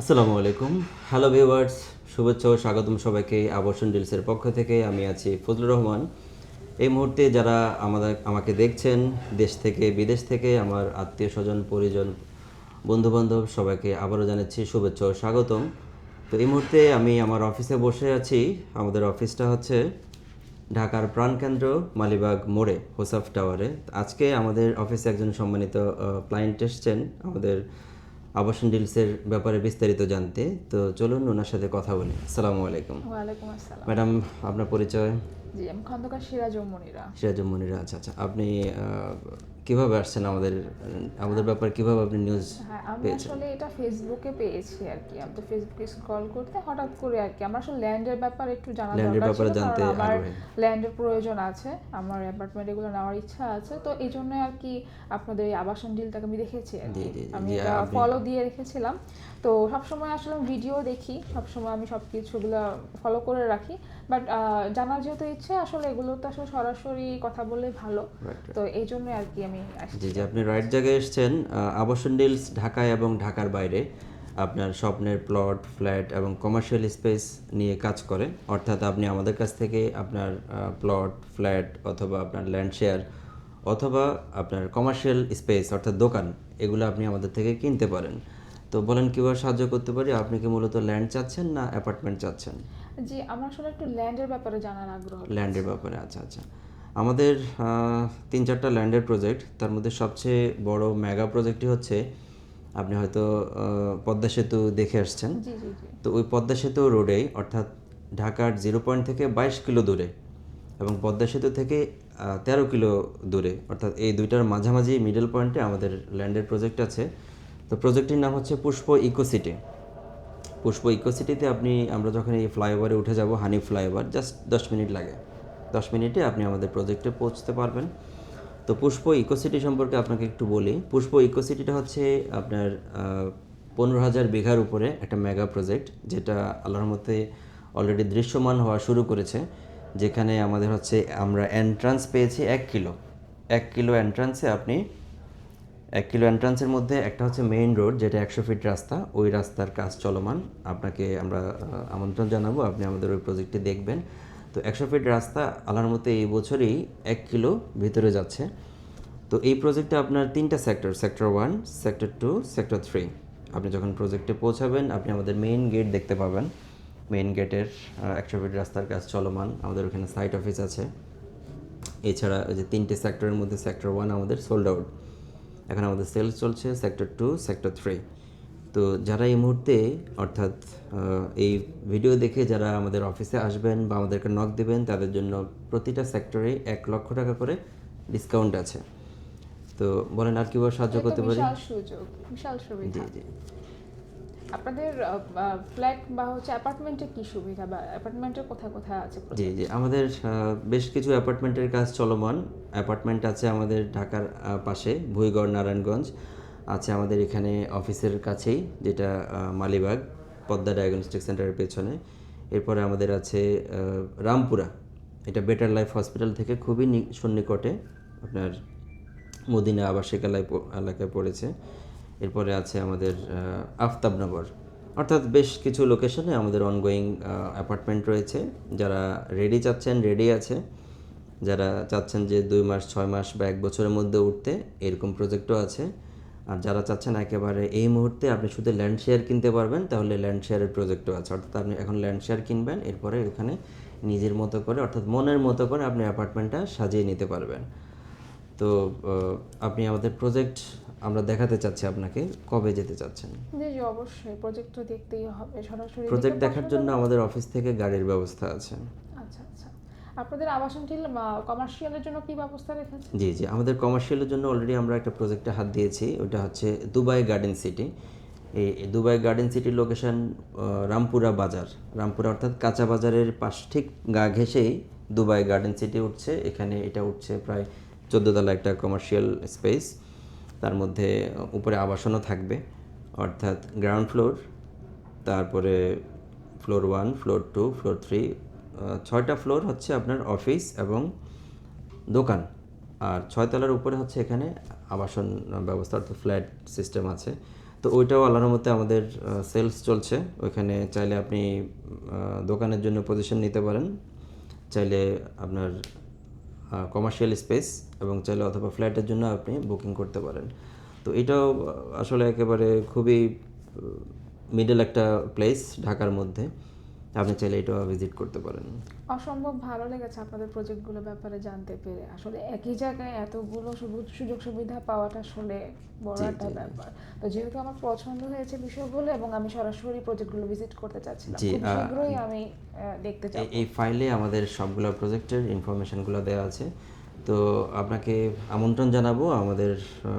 আসসালামু আলাইকুম। Hello viewers শুভেচ্ছা ও স্বাগতম সবাইকে আবর্ষণ ডিলসের পক্ষ থেকে। আমি আছি ফজলুর রহমান। এই মুহূর্তে যারা আমাদের, আমাকে দেখছেন দেশ থেকে, বিদেশ থেকে, আমার আত্মীয় স্বজন, পরিজন, বন্ধুবান্ধব, সবাইকে আবারও জানাচ্ছি শুভেচ্ছা ও স্বাগতম। তো এই মুহূর্তে আমি আমার অফিসে বসে আছি। আমাদের অফিসটা হচ্ছে ঢাকার প্রাণকেন্দ্র মালিবাগ মোড়ে, হোসাফ টাওয়ারে। আজকে আমাদের অফিসে একজন সম্মানিত ক্লায়েন্ট এসছেন। আমাদের আবাসন ডিলসের ব্যাপারে বিস্তারিত জানতে। তো চলুন ওনার সাথে কথা বলি। আসসালামু আলাইকুম। ওয়ালাইকুম আসসালাম। ম্যাডাম আপনার পরিচয়? জি আমি খন্দকার সিরাজ মনিরা। সিরাজুম মনিরা আচ্ছা আচ্ছা। আপনি কীভাবে আসছেন আমাদের আমাদের ব্যাপারে কীভাবে আপনি নিউজ হ্যাঁ আমি আসলে এটা ফেসবুকে পেয়েছি আর কি। আমি তো ফেসবুকে স্ক্রল করতে হঠাৎ করে আর কি। আমার আসলে ল্যান্ডের ব্যাপারে একটু জানা ল্যান্ডের দরকার ব্যাপারে ছিল জানতে আমার আগ্রহী। ল্যান্ডের প্রয়োজন আছে। আমার অ্যাপার্টমেন্ট এগুলো নেওয়ার ইচ্ছা আছে। তো এই জন্য আর কি আপনাদের এই আবাসন ডিলটাকে আমি দেখেছি আর কি। আমি ফলো দিয়ে রেখেছিলাম। তো সবসময় আসলে ভিডিও দেখি। সবসময় আমি সব কিছুগুলো ফলো করে রাখি। বাট জানার যেহেতু ইচ্ছে আসলে এগুলো তো আসলে সরাসরি কথা বলে ভালো। তো এই জন্য আর কি আমি আসছি জি জি আপনি রাইট জায়গায় এসেছেন আবাসন ডিলস ঢাকায় এবং ঢাকার বাইরে আপনার স্বপ্নের প্লট ফ্ল্যাট এবং কমার্শিয়াল স্পেস নিয়ে কাজ করে। অর্থাৎ আপনি আমাদের কাছ থেকে আপনার প্লট ফ্ল্যাট অথবা আপনার ল্যান্ড শেয়ার অথবা আপনার কমার্শিয়াল স্পেস অর্থাৎ দোকান এগুলো আপনি আমাদের থেকে কিনতে পারেন। তো বলেন কীভাবে সাহায্য করতে পারি? আপনি কি মূলত ল্যান্ড চাচ্ছেন না অ্যাপার্টমেন্ট চাচ্ছেন? জি আমার আসলে একটু ল্যান্ডের ব্যাপারে জানার আগ্রহ ল্যান্ডের ব্যাপারে আচ্ছা আচ্ছা। আমাদের তিন চারটা ল্যান্ডের প্রজেক্ট তার মধ্যে সবচেয়ে বড় মেগা প্রজেক্টটি হচ্ছে আপনি হয়তো পদ্মা সেতু দেখে আসছেন। তো ওই পদ্মা সেতু রোডে অর্থাৎ ঢাকার জিরো পয়েন্ট থেকে বাইশ কিলো দূরে এবং পদ্মা সেতু থেকে তেরো কিলো দূরে অর্থাৎ এই দুইটার মাঝামাঝি মিডল পয়েন্টে আমাদের ল্যান্ডের প্রজেক্ট আছে। তো প্রজেক্টটির নাম হচ্ছে Pushpa eco city Pushpa eco সিটিতে আপনি আমরা যখন এই ফ্লাইওভারে উঠে যাব হানি ফ্লাইওভার জাস্ট দশ মিনিট লাগে। দশ মিনিটে আপনি আমাদের প্রজেক্টে পৌঁছতে পারবেন। তো পুষ্প ইকোসিটি সম্পর্কে আপনাকে একটু বলি। পুষ্প ইকোসিটিটা হচ্ছে আপনার পনেরো হাজার বিঘার উপরে একটা মেগা প্রজেক্ট যেটা আল্লাহর মতে অলরেডি দৃশ্যমান হওয়া শুরু করেছে, যেখানে আমাদের হচ্ছে আমরা এন্ট্রান্স পেয়েছি এক কিলো। এক কিলো এন্ট্রান্সে আপনি, এক কিলো এন্ট্রান্সের মধ্যে একটা হচ্ছে মেইন রোড যেটা একশো ফিট রাস্তা। ওই রাস্তার কাজ চলমান। আপনাকে আমরা আমন্ত্রণ জানাব। আপনি আমাদের ওই প্রজেক্টটি দেখবেন। তো একশো ফিট রাস্তা আল্লাহর মতে এই বছরই এক কিলো ভিতরে যাচ্ছে। তো এই প্রজেক্টে আপনার তিনটা sector sector one sector two sector three আপনি যখন প্রজেক্টে পৌঁছাবেন, আপনি আমাদের মেইন গেট দেখতে পাবেন। মেইন গেটের একশো ফিট রাস্তার কাজ চলমান। আমাদের ওখানে সাইট অফিস আছে। এছাড়া ওই যে তিনটে সেক্টরের মধ্যে সেক্টর ওয়ান আমাদের সোল্ড আউট এখন আমাদের সেলস চলছে সেক্টর টু সেক্টর থ্রি তো যারা এই মুহূর্তে অর্থাৎ এই ভিডিও দেখে যারা আমাদের অফিসে আসবেন বা আমাদেরকে নক দেবেন তাদের জন্য প্রতিটা সেক্টরে এক লক্ষ টাকা করে ডিসকাউন্ট আছে। তো বলেন আর কীভাবে সাহায্য করতে পারি? বিশাল সুযোগ বিশাল জি জি। আপনাদের ফ্ল্যাট বা হচ্ছে অ্যাপার্টমেন্টে কি সুবিধা? বা অ্যাপার্টমেন্টের কোথায় কোথায় আছে জি জি। আমাদের বেশ কিছু অ্যাপার্টমেন্টের কাজ চলমান। অ্যাপার্টমেন্ট আছে আমাদের ঢাকার পাশে ভুইগড় নারায়ণগঞ্জ। আছে আমাদের এখানে অফিসের কাছেই, যেটা মালিবাগ, পদ্মা ডায়াগনস্টিক সেন্টারের পেছনে। এরপরে আমাদের আছে রামপুরা। এটা বেটার লাইফ হসপিটাল থেকে খুবই সন্নিকটে আপনার মদিনা আবাসিক এলাকায় পড়েছে। এরপরে আছে আমাদের আফতাবনগর। অর্থাৎ বেশ কিছু লোকেশনে আমাদের অনগোয়িং অ্যাপার্টমেন্ট রয়েছে। যারা রেডি চাচ্ছেন রেডি আছে। যারা চাচ্ছেন যে দুই মাস, ছয় মাস বা এক বছরের মধ্যে উঠতে, এরকম প্রজেক্টও আছে। আর যারা চাচ্ছেন একেবারে এই মুহূর্তে আপনি শুধু ল্যান্ড শেয়ার কিনতে পারবেন তাহলে ল্যান্ড শেয়ারের প্রজেক্টও আছে। অর্থাৎ আপনি এখন ল্যান্ড শেয়ার কিনবেন এরপরে এখানে নিজের মতো করে অর্থাৎ মনের মতো করে আপনি অ্যাপার্টমেন্টটা সাজিয়ে নিতে পারবেন। তো আপনি আমাদের প্রজেক্ট আমরা দেখাতে চাচ্ছি আপনাকে কবে যেতে চাচ্ছেন? জি অবশ্যই। প্রজেক্ট তো দেখতেই হবে সরাসরি প্রজেক্ট দেখার জন্য আমাদের অফিস থেকে গাড়ির ব্যবস্থা আছে। আচ্ছা আচ্ছা। আপনাদের আবাসন টিল কমার্শিয়ালের জন্য কি ব্যবস্থা রেখেছে জি জি। আমাদের কমার্শিয়ালের জন্য অলরেডি আমরা একটা প্রজেক্টে হাত দিয়েছি। ওটা হচ্ছে দুবাই গার্ডেন সিটি। এই দুবাই গার্ডেন সিটির লোকেশন রামপুরা বাজার। রামপুরা অর্থাৎ কাঁচা বাজারের পাশ ঠিক গা ঘেঁষেই দুবাই গার্ডেন সিটি উঠছে। এখানে এটা উঠছে প্রায় চোদ্দ তলা একটা কমার্শিয়াল স্পেস তার মধ্যে উপরে আবাসনও থাকবে। অর্থাৎ গ্রাউন্ড ফ্লোর তারপরে floor one floor two floor three ছয়টা ফ্লোর হচ্ছে আপনার অফিস এবং দোকান। আর ছয়তলার উপরে হচ্ছে এখানে আবাসন ব্যবস্থা অর্থাৎ ফ্ল্যাট সিস্টেম আছে। তো ওইটাও আল্লাহর মতে আমাদের সেলস চলছে। ওইখানে চাইলে আপনি দোকানের জন্য পজিশন নিতে পারেন। চাইলে আপনার কমার্শিয়াল স্পেস এবং চাইলে অথবা ফ্ল্যাটের জন্য আপনি বুকিং করতে পারেন। তো এটাও আসলে একেবারে খুবই মিডল একটা প্লেস ঢাকার মধ্যে। আপনি চাইলে এটাও ভিজিট করতে পারেন। অসম্ভব ভালো লেগেছে আপনাদের প্রজেক্টগুলোর ব্যাপারে জানতে পেরে। আসলে একই জায়গায় এতগুলো সুযোগ সুবিধা পাওয়াটা আসলে বড় একটা ব্যাপার। তো যেহেতু আমার পছন্দ হয়েছে বিষয়গুলো এবং আমি সরাসরি প্রজেক্টগুলো ভিজিট করতে চাচ্ছিলাম জি, খুব শীঘ্রই আমি দেখতে চাই এই- ফাইলে আমাদের সবগুলো প্রজেক্টের ইনফরমেশনগুলো দেওয়া আছে। তো আপনাকে আমন্ত্রণ জানাব আমাদের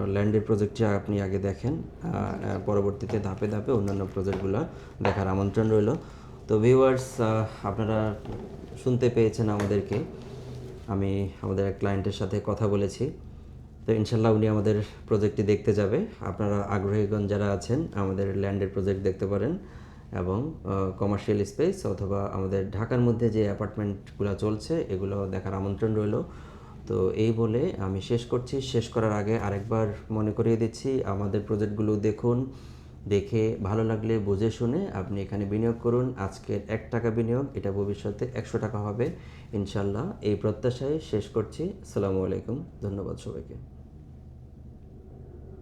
ল্যান্ডের প্রজেক্টটি আপনি আগে দেখেন পরবর্তীতে ধাপে ধাপে অন্যান্য প্রজেক্টগুলো দেখার আমন্ত্রণ রইল। তো ভিউয়ার্স আপনারা শুনতে পেয়েছেন আমাদেরকে। আমি আমাদের এক ক্লায়েন্টের সাথে কথা বলেছি। তো ইনশাল্লাহ উনি আমাদের প্রজেক্টটি দেখতে যাবে। আপনারা আগ্রহীগণ যারা আছেন, আমাদের ল্যান্ডের প্রজেক্ট দেখতে পারেন এবং কমার্শিয়াল স্পেস অথবা আমাদের ঢাকার মধ্যে যে অ্যাপার্টমেন্টগুলো চলছে, এগুলো দেখার আমন্ত্রণ রইল। তো এই বলে আমি শেষ করছি। শেষ করার আগে আরেকবার মনে করিয়ে দিচ্ছি, আমাদের প্রজেক্টগুলো দেখুন। দেখে, ভালো লাগলে বুঝে শুনে আপনি এখানে বিনিয়োগ করুন। আজকের এক টাকা বিনিয়োগ, এটা ভবিষ্যতে একশো টাকা হবে। ইনশাল্লাহ এই প্রত্যাশায় শেষ করছি। আসসালামু আলাইকুম। ধন্যবাদ সবাইকে।